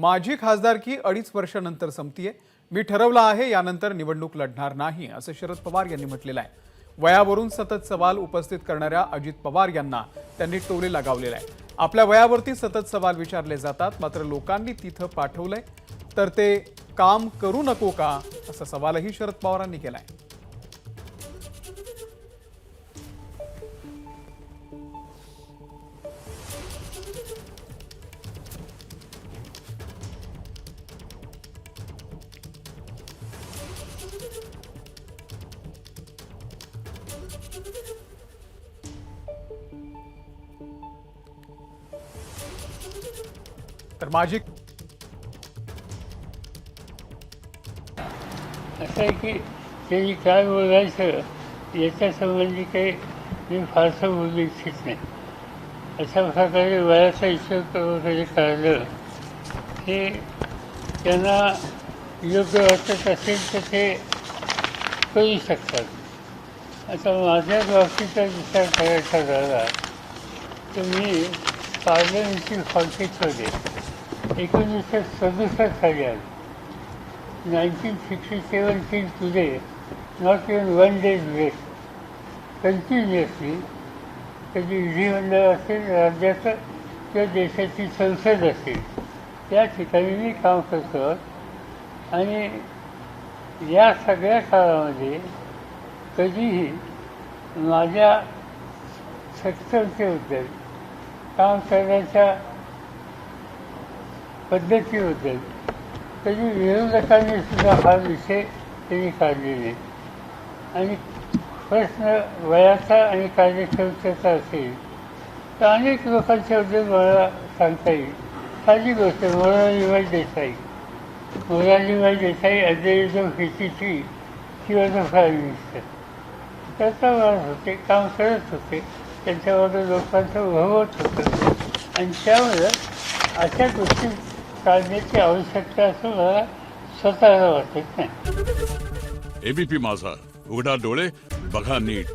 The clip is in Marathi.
माझी खासदारकी अडीच वर्षानंतर संपतीये. मी ठरवलं आहे यानंतर निवडणूक लढणार नाही असं शरद पवार यांनी म्हटलेलं आहे. वयावरून सतत सवाल उपस्थित करणाऱ्या अजित पवार यांना त्यांनी टोले लगावलेला आहे. आपल्या वयावरती सतत सवाल विचारले जातात मात्र लोकांनी तिथं पाठवलंय. तर ते काम करू नको का असा सवालही शरद पवारांनी केला आहे तर माझी असं आहे की त्यांनी काय बोलायचं याच्या संबंधी काही मी फारसं बोलू इच्छित नाही. अशा प्रकारे वयाचा हिशोब वगैरे काढलं हे त्यांना योग्य वाटत असेल तर ते करू शकतात. आता माझ्या बाबतीचा विचार करायचा झाला तर मी पार्लमेंटरी हॉलटेकमध्ये एकोणीसशे सदुसष्ट साली. आलो 1967 till today, not even one day's waste. Continuously त्याची विधिमंडळ असेल राज्याचं किंवा देशाची संसद असेल त्या ठिकाणी मी काम करतो. आणि या सगळ्या काळामध्ये कधीही माझ्या सत्तरतेबद्दल काम करण्याच्या पद्धतीबद्दल कधी विरोधकांनी सुद्धा हा विषय त्यांनी काढलेले आणि प्रश्न वयाचा आणि कार्यक्षमतेचा असेल तर अनेक लोकांच्याबद्दल मला सांगता येईल. साधी गोष्ट मोरालीबाई देसाई. मोरालीबाई देसाई अजय हिची थ्री किंवा द प्राईम मिनिस्टर त्याचा वाद होते काम करत होते त्यांच्याबरोबर लोकांचं भगवत होतं आणि त्यामुळं अशा गोष्टी काढण्याची आवश्यकता असं मला स्वतःला वाटत नाही. एबीपी माझा. उघडा डोळे बघा नीट.